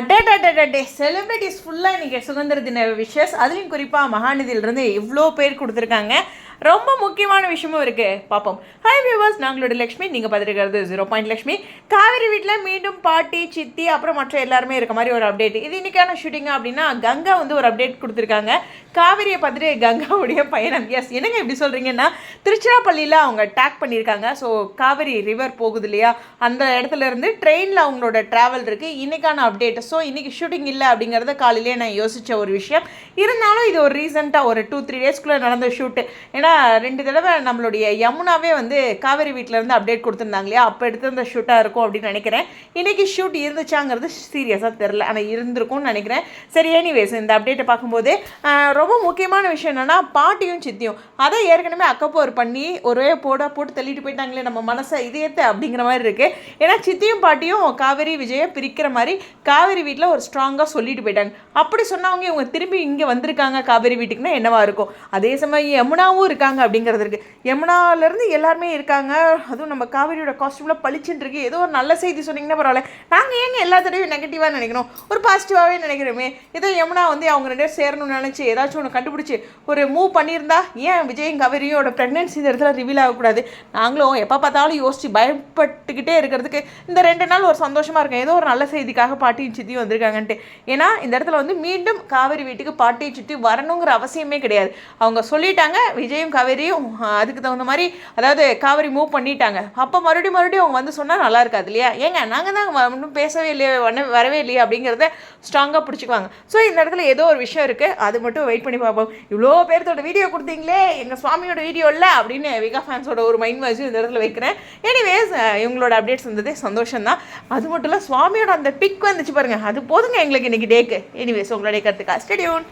அட்டே celebrities ஃபுல்லாக இன்றைக்கி சுதந்திர தின விஷஸ் அதுலேயும் குறிப்பாக மகாநிதியிலிருந்து இவ்வளோ பேர் கொடுத்துருக்காங்க. ரொம்ப முக்கியமான விஷயமும் இருக்குது பார்ப்போம் ஹாய் வியூவர்ஸ் நாங்களோட லக்ஷ்மி. நீங்கள் பார்த்துருக்கிறது ஜீரோ பாயிண்ட் லக்ஷ்மி. காவேரி வீட்டில் மீண்டும் பாட்டி சித்தி அப்புறம் மற்ற எல்லாருமே இருக்க மாதிரி ஒரு அப்டேட் இது இன்னைக்கான ஷூட்டிங் அப்படின்னா கங்கா வந்து ஒரு அப்டேட் கொடுத்துருக்காங்க. காவிரியை பார்த்துட்டு கங்காவுடைய பயணம். எஸ் என்னங்க எப்படி சொல்கிறீங்கன்னா திருச்சிராப்பள்ளியில் அவங்க டேக் பண்ணியிருக்காங்க. ஸோ காவிரி ரிவர் போகுது இல்லையா? அந்த இடத்துல இருந்து ட்ரெயினில் அவங்களோட ட்ராவல் இருக்குது இன்றைக்கான அப்டேட் ஸோ இன்றைக்கி ஷூட்டிங் இல்லை அப்படிங்கிறத காலையிலே நான் யோசித்த ஒரு விஷயம். இருந்தாலும் இது ஒரு ரீசெண்டாக ஒரு டூ த்ரீ டேஸ்க்குள்ளே நடந்த ஷூட்டு ஏன்னா ரெண்டு தடவை நம்மளுடைய யமுனாவே வந்து காவேரி வீட்டிலேருந்து அப்டேட் கொடுத்துருந்தாங்க இல்லையா? அப்போ எடுத்திருந்த ஷூட்டாக இருக்கும் அப்படின்னு நினைக்கிறேன். இன்றைக்கி ஷூட் இருந்துச்சாங்கிறது சீரியஸாக தெரில ஆனால் இருந்திருக்கும்னு நினைக்கிறேன். சரி எனிவேஸ் இந்த அப்டேட்டை பார்க்கும்போது ரொம்ப முக்கியமான விஷயம் என்னென்னா பாட்டியும் சித்தியும். அதை ஏற்கனவே அக்கப்போர் பண்ணி ஒரே போட போட்டு தள்ளிட்டு போயிட்டாங்களே நம்ம மனசை இதயத்தை அப்படிங்கிற மாதிரி இருக்குது ஏன்னா சித்தியும் பாட்டியும் காவேரி விஜயை பிரிக்கிற மாதிரி காவேரி வீட்டில் ஒரு ஸ்ட்ராங்காக சொல்லிட்டு போயிட்டாங்க. அப்படி சொன்னவங்க இவங்க திரும்பி இங்கே வந்திருக்காங்க காவேரி வீட்டுக்குன்னா என்னவா இருக்கும்? அதே சமயம் யமுனாவும் இருக்காங்க அப்படிங்கிறது இருக்குது யமுனாவிலேருந்து எல்லாருமே இருக்காங்க. அதுவும் நம்ம காவேரியோட காஸ்டியூமில் பளிச்சுன்னு இருக்கு. ஏதோ ஒரு நல்ல செய்தி சொன்னீங்கன்னா பரவாயில்ல. நாங்கள் ஏங்க எல்லா தடவையும் நெகட்டிவாக நினைக்கிறோம்? ஒரு பாசிட்டிவாகவே நினைக்கிறோமே. ஏதோ யமுனா வந்து அவங்க ரெண்டு பேரும் சேரணும்னு நினச்சி ஏதாச்சும் ஒன்று கண்டுபிடிச்சி ஒரு மூவ் பண்ணியிருந்தா ஏன் விஜயும் காவேரியோட ப்ரெக்னென்சி இந்த இடத்துல ரிவீல் ஆகக்கூடாது? நாங்களும் எப்போ பார்த்தாலும் யோசிச்சு பயப்பட்டுக்கிட்டே இருக்கிறதுக்கு இந்த ரெண்டு நாள் ஒரு சந்தோஷமாக இருக்கும். ஏதோ ஒரு நல்ல செய்திக்காக பாட்டியும் சித்தியும் வந்திருக்காங்கன்ட்டு. ஏன்னா இந்த இடத்துல வந்து மீண்டும் காவேரி வீட்டுக்கு பாட்டியை சுற்றி வரணுங்கிற அவசியமே கிடையாது. அவங்க சொல்லிட்டாங்க விஜயும் காவேரியும் அதுக்கு தகுந்த மாதிரி அதாவது காவேரி மூவ் பண்ணிட்டாங்க. அப்போ மறுபடியும் மறுபடியும் அவங்க வந்து சொன்னால் நல்லா இருக்காது இல்லையா? ஏங்க நாங்கள் தான் ஒன்றும் பேசவே இல்லையே வரவே இல்லையா அப்படிங்கிறத ஸ்ட்ராங்காக பிடிச்சிக்குவாங்க. ஸோ இந்த இடத்துல ஏதோ ஒரு விஷயம் இருக்குது அது மட்டும் வெயிட் பண்ணி பார்ப்போம். இவ்வளோ பேர்த்தோட வீடியோ கொடுத்தீங்களே எங்கள் சுவாமியோட வீடியோ இல்லை அப்படின்னு விகா ஃபேன்ஸோட ஒரு மைண்ட் வாய்ஸ் இந்த இடத்துல வைக்கிறேன். எனிவேஸ் இவங்களோட அப்டேட்ஸ் வந்ததே சந்தோஷம் தான் அது மட்டும் இல்லை சுவாமியோட அந்த பிக் வந்துச்சு பாருங்க. அது போதுங்க எங்களுக்கு இன்றைக்கி டேக்கு எனிவேஸ் உங்களுடைய கருத்துக்கா ஸ்டெடியூன்